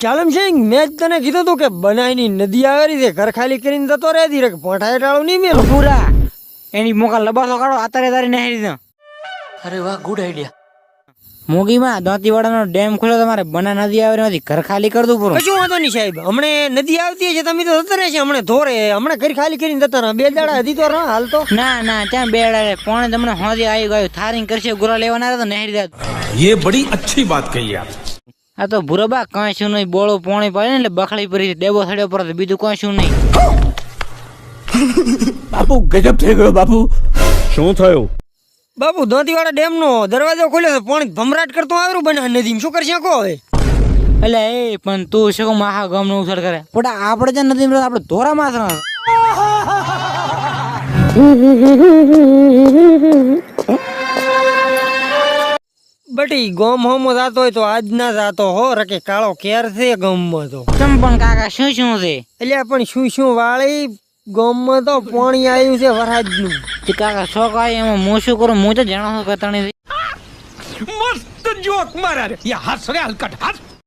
ચાલમસિંહ મેં જ તને કીધું હતું કે બનાવીની નદી આવેલી છે ઘર ખાલી કરીને જતો રહે ધી કે પોઠાએ નહીં મેં પૂરા. એની મોકા લબાસો કાઢો આતારે તારી નહેરી દો અરે વાહ ગુડ આઈડિયા મોગીમાં દાંતીવાડાનો ડેમ ખુલ્લો તમારે બના નદી આવે ઘર ખાલી કરી પૂરું. કશું વાંધો નહીં સાહેબ. હમણે નદી આવતી છે તમે તો જતા રહેશે. હમણે ધોરે હમણે ઘર ખાલી કરીને જતા રહે. બે દાડા હજી તો રહો હાલ તો. ના ના ત્યાં બે દાડા પણ તમને હોદી આવી ગયું? થારિંગ કરશે ગુરા લેવાના તો નહેરી દે યે બડી અચ્છી વાત કહી આપ. આ તો ભૂરબા કાંઈ શું નહીં બોળો પોણી પડે એટલે બખડી પડી ડેબો સડ્યો પર બીજું કાંઈ શું નહીં. બાપુ ગજબ થઈ ગયો બાપુ. શું થયું? બાપુ ધોતીવાળા ડેમનો દરવાજો ખોલ્યો પણ ભમરાટ કરતો આવરું બને નદીમાં. શું કરશે કો હવે? એટલે એ પણ તું શું માહા ગમનો ઉછળ કરે. પોટા આપણે જ નથી આપણે ધોરા માસ બટી ગોમ હોમ જાતો હોય તો આજ ના જાતો હો રકે કાળો કેર છે ગમમાં તો. તમ પણ કાકા શું શું છે? એટલે પણ શું શું વાળી ગોમમાં તો પાણી આવ્યું છે વરસાદનું કાકા શોખ આવે એમાં હું શું કરું? હું તો જાણો છું કતણી મસ્ત જોક મારા રે. યા હસ રે હલકટ હસ